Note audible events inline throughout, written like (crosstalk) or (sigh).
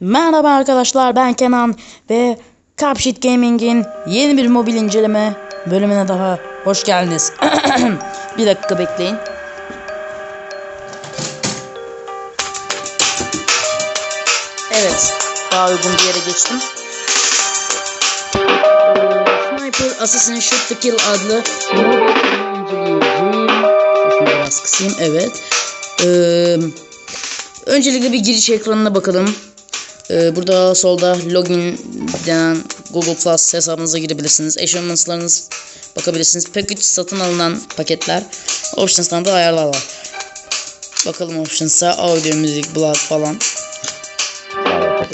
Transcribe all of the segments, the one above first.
Merhaba arkadaşlar ben Kenan ve Cupsheet Gaming'in yeni bir mobil inceleme bölümüne daha hoş geldiniz. (clears throat) bir dakika bekleyin. Evet daha uygun bir yere geçtim. Sniper Assassin's Shoot to Kill adlı mobil kısayım evet. Ee, öncelikle bir giriş ekranına bakalım. Ee, burada solda login denen Google Plus hesabınıza girebilirsiniz. Eşofmanslarınız bakabilirsiniz. Package satın alınan paketler. Options'tan da ayarlar var. Bakalım Options'a audio, müzik, blog falan.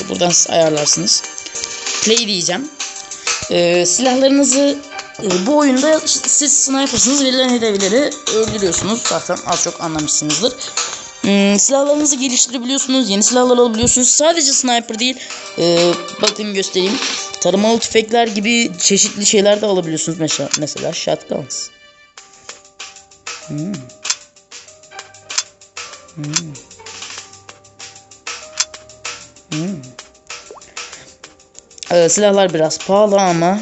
Buradan siz ayarlarsınız. Play diyeceğim. Ee, silahlarınızı e, bu oyunda siz snipersınız verilen hedefleri öldürüyorsunuz. Zaten az çok anlamışsınızdır. Hmm, silahlarınızı geliştirebiliyorsunuz. Yeni silahlar alabiliyorsunuz. Sadece sniper değil. E, bakın göstereyim. Tarımalı tüfekler gibi çeşitli şeyler de alabiliyorsunuz. Mesela, mesela shotguns. Hmm. Hmm. Hmm. Ee, silahlar biraz pahalı ama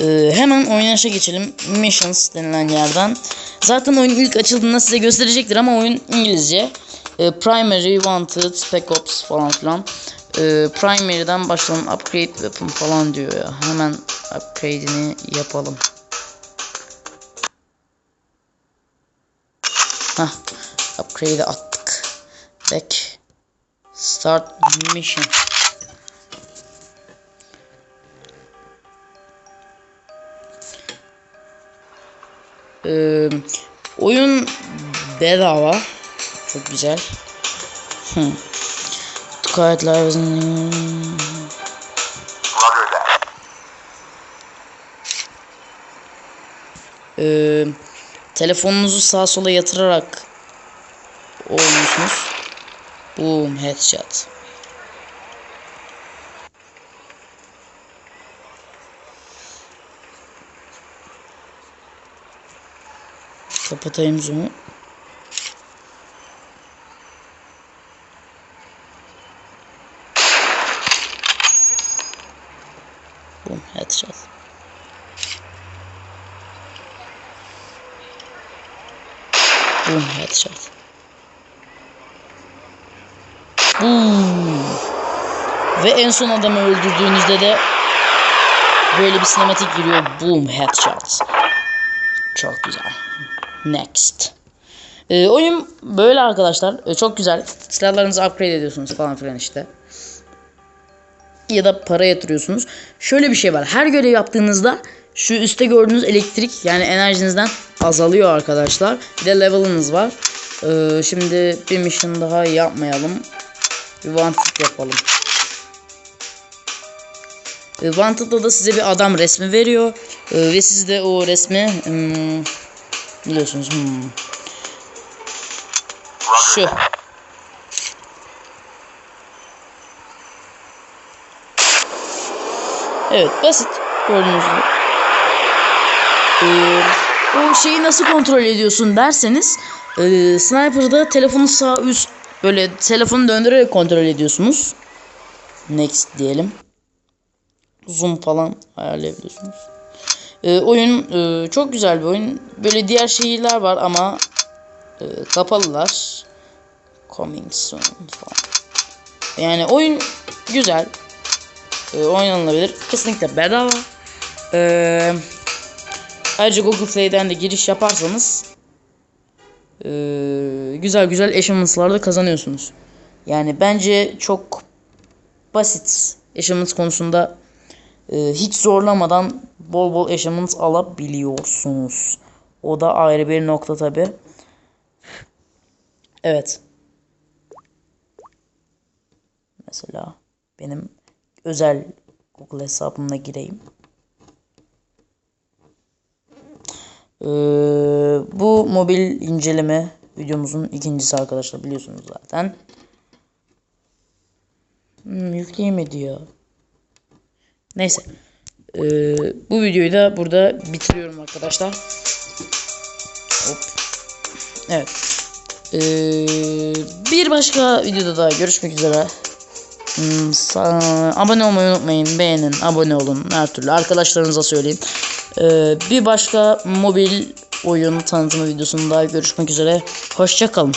e, hemen oynanışa geçelim. Missions denilen yerden. Zaten oyun ilk açıldığında size gösterecektir ama oyun İngilizce. E, Primary, Wanted, Spec Ops falan filan. E, Primary'den başlayalım. Upgrade Weapon falan diyor ya. Hemen upgrade'ini yapalım. Hah. Upgrade'i attık. Back. Start mission. Ee, oyun bedava. Çok güzel. Hmm. Quiet Lives ee, telefonunuzu sağa sola yatırarak oynuyorsunuz. Boom headshot. Kapatayım zoom'u. Boom headshot. Boom headshot. Boom. Ve en son adamı öldürdüğünüzde de böyle bir sinematik giriyor. Boom headshot. Çok güzel. Next. Ee, oyun böyle arkadaşlar. Ee, çok güzel. Silahlarınızı upgrade ediyorsunuz falan filan işte. Ya da para yatırıyorsunuz. Şöyle bir şey var. Her görev yaptığınızda şu üstte gördüğünüz elektrik yani enerjinizden azalıyor arkadaşlar. Bir de level'ınız var. Ee, şimdi bir mission daha yapmayalım. Bir wanted yapalım. Ee, Wanted'da da size bir adam resmi veriyor. Ee, ve siz de o resmi hmm, biliyorsunuz. Hmm. Şu. Evet basit. Gördüğünüz gibi. Ee, o şeyi nasıl kontrol ediyorsun derseniz e, Sniper'da telefonu sağ üst böyle telefonu döndürerek kontrol ediyorsunuz. Next diyelim. Zoom falan ayarlayabiliyorsunuz. Ee, oyun e, çok güzel bir oyun. Böyle diğer şehirler var ama e, kapalılar. Coming soon falan. Yani oyun güzel. E, oynanılabilir. Kesinlikle bedava. E, ayrıca Google Play'den de giriş yaparsanız e, güzel güzel achievements'lar da kazanıyorsunuz. Yani bence çok basit achievements konusunda e, hiç zorlamadan bol bol achievements alabiliyorsunuz. O da ayrı bir nokta tabi. Evet. Mesela benim özel Google hesabımla gireyim. Ee, bu mobil inceleme videomuzun ikincisi arkadaşlar biliyorsunuz zaten. Hmm, yükleyemedi ya. Neyse. Ee, bu videoyu da burada bitiriyorum arkadaşlar. Hop. Evet. Ee, bir başka videoda daha görüşmek üzere. Hmm, abone olmayı unutmayın. Beğenin, abone olun. Her türlü arkadaşlarınıza söyleyin. Ee, bir başka mobil oyun tanıtımı videosunda görüşmek üzere. Hoşçakalın.